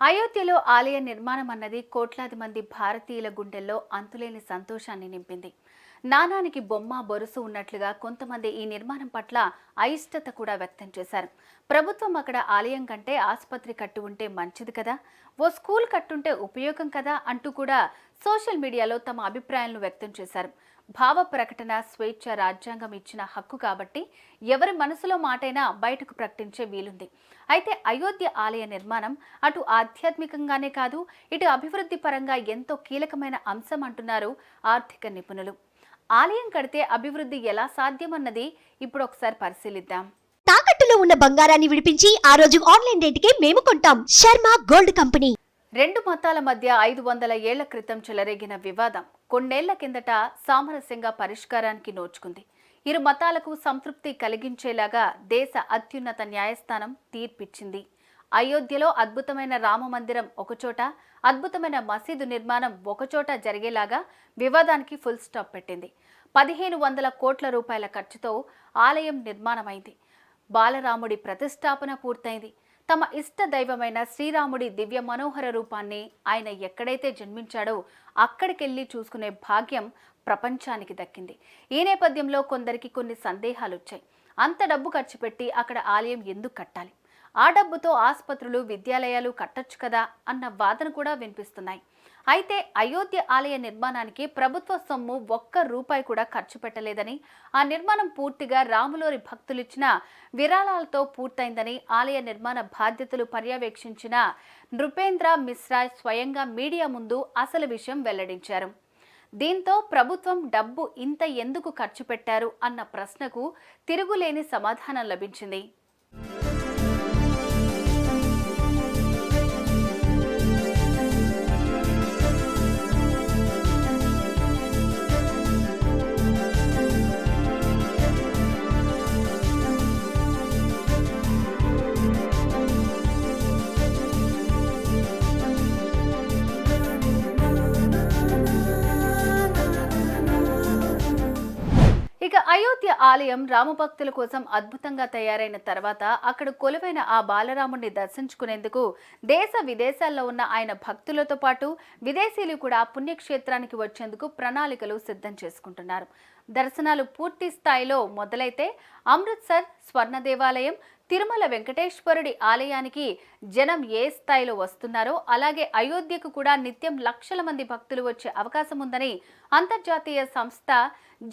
అయోధ్యలో ఆలయ నిర్మాణం అన్నది కోట్లాది మంది భారతీయుల గుండెల్లో అంతులేని సంతోషాన్ని నింపింది. నానానికి బొమ్మ బొరుసు ఉన్నట్లుగా కొంతమంది ఈ నిర్మాణం పట్ల అయిష్టత కూడా వ్యక్తం చేశారు. ప్రభుత్వం అక్కడ ఆలయం కంటే ఆసుపత్రి కట్టు ఉంటే మంచిది కదా? ఓ స్కూల్ కట్టుంటే ఉపయోగం కదా? అంటూ కూడా సోషల్ మీడియాలో తమ అభిప్రాయాలను వ్యక్తం చేశారు. భావ ప్రకటన స్వేచ్ఛ రాజ్యాంగం ఇచ్చిన హక్కు కాబట్టి ఎవరి మనసులో మాటైనా బయటకు ప్రకటించే వీలుంది. అయితే అయోధ్య ఆలయ నిర్మాణం అటు ఆధ్యాత్మికంగానే కాదు ఇటు అభివృద్ధి పరంగా ఎంతో కీలకమైన అంశం అంటున్నారు ఆర్థిక నిపుణులు. ఆలయం కడితే అభివృద్ధి ఎలా సాధ్యమన్నది ఇప్పుడు ఒకసారి పరిశీలిద్దాం. తాకట్టులో ఉన్న బంగారాన్ని విడిపించి ఆ రోజు ఆన్లైన్ రేటుకే మేము కొంటాం. Sharma gold company. రెండు మతాల మధ్య ఐదు వందల ఏళ్ళ క్రితం చెలరేగిన వివాదం. కొన్నేళ్ళ కిందట సామరస్యంగా పరిష్కారానికి నోచుకుంది. ఇరు మతాలకు సంతృప్తి కలిగించేలాగా దేశ అత్యున్నత న్యాయస్థానం తీర్పిచ్చింది. అయోధ్యలో అద్భుతమైన రామ మందిరం ఒకచోట అద్భుతమైన మసీదు నిర్మాణం ఒకచోట జరిగేలాగా వివాదానికి ఫుల్ స్టాప్ పెట్టింది. పదిహేను వందల కోట్ల రూపాయల ఖర్చుతో ఆలయం నిర్మాణమైంది. బాలరాముడి ప్రతిష్టాపన పూర్తయింది. తమ ఇష్ట దైవమైన శ్రీరాముడి దివ్య మనోహర రూపాన్ని ఆయన ఎక్కడైతే జన్మించాడో అక్కడికెళ్ళి చూసుకునే భాగ్యం ప్రపంచానికి దక్కింది. ఈ నేపథ్యంలో కొందరికి కొన్ని సందేహాలు వచ్చాయి అంత డబ్బు ఖర్చు పెట్టి అక్కడ ఆలయం ఎందుకు కట్టాలి? ఆ డబ్బుతో ఆసుపత్రులు విద్యాలయాలు కట్టొచ్చు కదా అన్న వాదన కూడా వినిపిస్తున్నాయి. అయితే అయోధ్య ఆలయ నిర్మాణానికి ప్రభుత్వ సొమ్ము ఒక్క రూపాయి కూడా ఖర్చు పెట్టలేదని ఆ నిర్మాణం పూర్తిగా రాములోరి భక్తులిచ్చిన విరాళాలతో పూర్తయిందని ఆలయ నిర్మాణ బాధ్యతలు పర్యవేక్షించిన నృపేంద్ర మిశ్రా స్వయంగా మీడియా ముందు అసలు విషయం వెల్లడించారు. దీంతో ప్రభుత్వం డబ్బు ఇంత ఎందుకు ఖర్చు పెట్టారు అన్న ప్రశ్నకు తిరుగులేని సమాధానం లభించింది. అయోధ్య ఆలయం రామభక్తుల కోసం అద్భుతంగా తయారైన తర్వాత అక్కడ కొలువైన ఆ బాలరాముడిని దర్శించుకునేందుకు దేశ విదేశాల్లో ఉన్న ఆయన భక్తులతో పాటు విదేశీయులు కూడా పుణ్యక్షేత్రానికి వచ్చేందుకు ప్రణాళికలు సిద్ధం చేసుకుంటున్నారు. దర్శనాలు పూర్తి స్థాయిలో మొదలైతే అమృత్సర్ స్వర్ణ దేవాలయం తిరుమల వెంకటేశ్వరుడి ఆలయానికి జనం ఏ స్థాయిలో వస్తున్నారో అలాగే అయోధ్యకు కూడా నిత్యం లక్షల మంది భక్తులు వచ్చే అవకాశం ఉందని అంతర్జాతీయ సంస్థ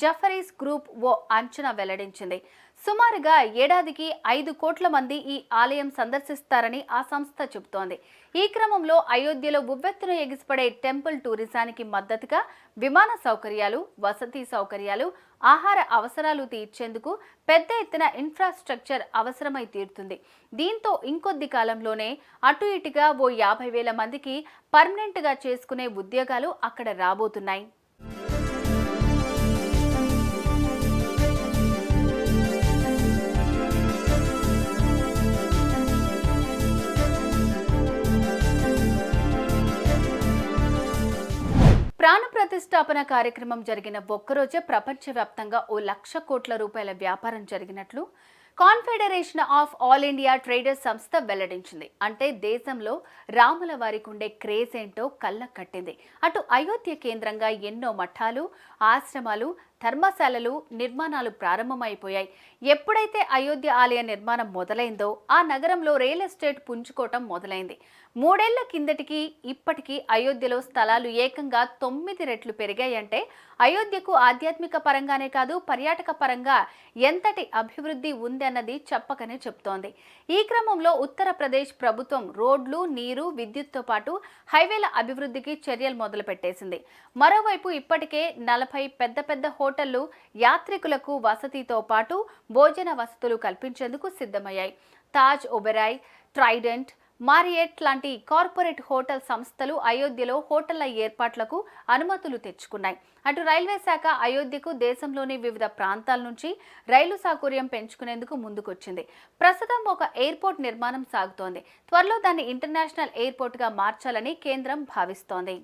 జఫరీస్ గ్రూప్ ఓ అంచనా వెల్లడించింది. సుమారుగా ఏడాదికి ఐదు కోట్ల మంది ఈ ఆలయం సందర్శిస్తారని ఆ సంస్థ చెబుతోంది. ఈ క్రమంలో అయోధ్యలో ఉవ్వెత్తున ఎగిసిపడే టెంపుల్ టూరిజానికి మద్దతుగా విమాన సౌకర్యాలు వసతి సౌకర్యాలు ఆహార అవసరాలు తీర్చేందుకు పెద్ద ఎత్తున ఇన్ఫ్రాస్ట్రక్చర్ అవసరమై తీరుతుంది. దీంతో ఇంకొద్ది కాలంలోనే అటు ఇటుగా ఓ యాభై వేల మందికి పర్మనెంట్గా చేసుకునే ఉద్యోగాలు అక్కడ రాబోతున్నాయి. ప్రతిష్టాపన కార్యక్రమం జరిగిన ఒక్కరోజే ప్రపంచవ్యాప్తంగా ఓ లక్ష కోట్ల రూపాయల వ్యాపారం జరిగినట్లు confederation of all India traders సంస్థ వెల్లడించింది. అంటే దేశంలో రాముల వారికి ఉండే క్రేజ్ ఏంటో కళ్ళ కట్టింది. అటు అయోధ్య కేంద్రంగా ఎన్నో మఠాలు ఆశ్రమాలు ధర్మశాలలు నిర్మాణాలు ప్రారంభమైపోయాయి. ఎప్పుడైతే అయోధ్య ఆలయ నిర్మాణం మొదలైందో ఆ నగరంలో రియల్ ఎస్టేట్ పుంజుకోవటం మొదలైంది. మూడేళ్ళ కిందటికి ఇప్పటికీ అయోధ్యలో స్థలాలు ఏకంగా తొమ్మిది రెట్లు పెరిగాయంటే అయోధ్యకు ఆధ్యాత్మిక పరంగానే కాదు పర్యాటక పరంగా ఎంతటి అభివృద్ధి ఉందన్నది చెప్పకనే చెప్తోంది. ఈ క్రమంలో ఉత్తరప్రదేశ్ ప్రభుత్వం రోడ్లు నీరు విద్యుత్తో పాటు హైవేల అభివృద్ధికి చర్యలు మొదలుపెట్టేసింది. మరోవైపు ఇప్పటికే నలభై పెద్ద పెద్ద హోటళ్ళు యాత్రికులకు వసతితో పాటు భోజన వసతులు కల్పించేందుకు సిద్ధమయ్యాయి. తాజ్ ఒబెరాయ్ ట్రైడెంట్ మారియట్ లాంటి కార్పొరేట్ హోటల్ సంస్థలు అయోధ్యలో హోటళ్ళ ఏర్పాట్లకు అనుమతులు తెచ్చుకున్నాయి. అటు రైల్వే శాఖ అయోధ్యకు దేశంలోని వివిధ ప్రాంతాల నుంచి రైలు సౌకర్యం పెంచుకునేందుకు ముందుకొచ్చింది. ప్రస్తుతం ఒక ఎయిర్పోర్ట్ నిర్మాణం సాగుతోంది. త్వరలో దాన్ని ఇంటర్నేషనల్ ఎయిర్పోర్ట్గా మార్చాలని కేంద్రం భావిస్తోంది.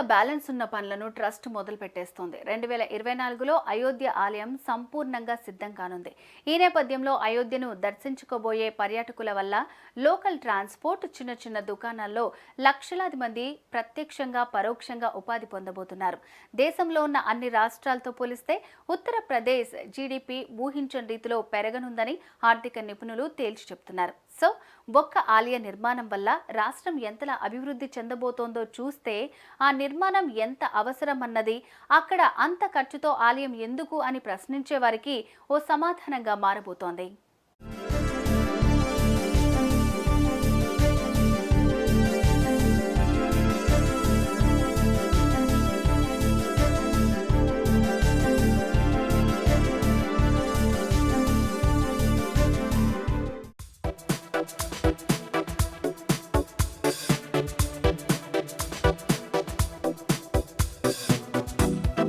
బ్యాలెన్స్ ఉన్న పనులను ట్రస్ట్ మొదలు పెట్టేస్తోంది. రెండు వేల ఇరవై నాలుగులో అయోధ్య ఆలయం సంపూర్ణంగా సిద్ధం కానుంది. ఈ నేపథ్యంలో అయోధ్యను దర్శించుకోబోయే పర్యాటకుల వల్ల లోకల్ ట్రాన్స్పోర్ట్ చిన్న చిన్న దుకాణాల్లో లక్షలాది మంది ప్రత్యక్షంగా పరోక్షంగా ఉపాధి పొందబోతున్నారు. దేశంలో ఉన్న అన్ని రాష్ట్రాలతో పోలిస్తే ఉత్తరప్రదేశ్ జీడిపి ఊహించని రీతిలో పెరగనుందని ఆర్థిక నిపుణులు తేల్చి చెప్తున్నారు. సో ఒక్క ఆలయ నిర్మాణం వల్ల రాష్ట్రం ఎంతలా అభివృద్ధి చెందబోతోందో చూస్తే ఆ నిర్మాణం ఎంత అవసరం అన్నది అక్కడ అంత ఖర్చుతో ఆలయం ఎందుకు అని ప్రశ్నించే వారికి ఓ సమాధానంగా మారబోతోంది.